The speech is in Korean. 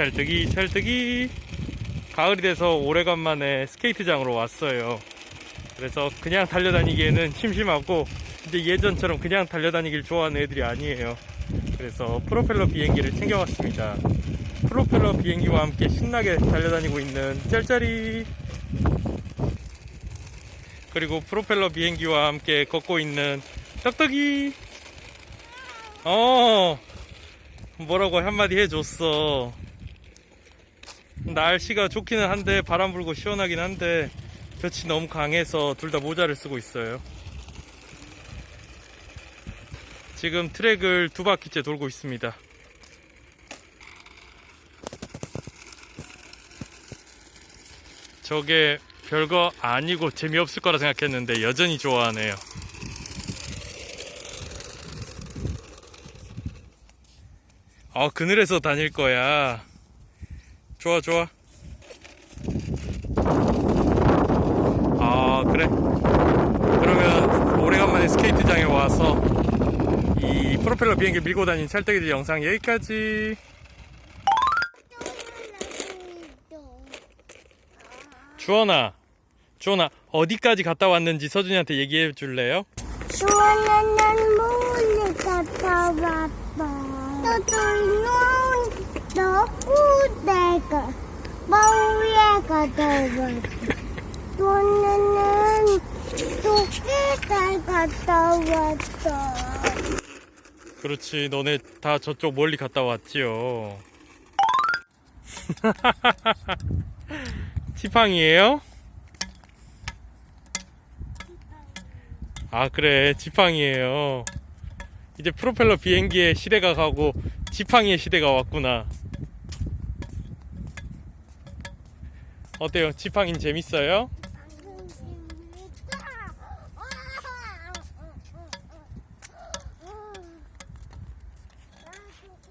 찰뜨기 찰뜨기. 가을이 돼서 오래간만에 스케이트장으로 왔어요. 그래서 그냥 달려다니기에는 심심하고 이제 예전처럼 그냥 달려다니길 좋아하는 애들이 아니에요. 그래서 프로펠러 비행기를 챙겨왔습니다. 프로펠러 비행기와 함께 신나게 달려다니고 있는 짤짤이. 그리고 프로펠러 비행기와 함께 걷고 있는 떡떡이. 어 뭐라고 한마디 해줬어 날씨가 좋기는 한데 바람 불고 시원하긴 한데 볕이 너무 강해서 둘 다 모자를 쓰고 있어요. 지금 트랙을 두 바퀴째 돌고 있습니다. 저게 별거 아니고 재미없을 거라 생각했는데 여전히 좋아하네요. 아 그늘에서 다닐 거야 좋아 좋아 아 그래 그러면 오래간만에 스케이트장에 와서 이 프로펠러 비행기 밀고 다닌 찰떡이들 영상 여기까지 주원아 주원아 어디까지 갔다 왔는지 서준이한테 얘기해 줄래요? 시원한 물을 갔다 왔다. 너구 내가 갔다 왔다. 또는 토끼가 갔다 왔다. 그렇지 너네 다 저쪽 멀리 갔다 왔지요 지팡이에요? 아 그래 지팡이에요 이제 프로펠러 비행기의 시대가 가고 지팡이의 시대가 왔구나 어때요 지팡이는 재밌어요?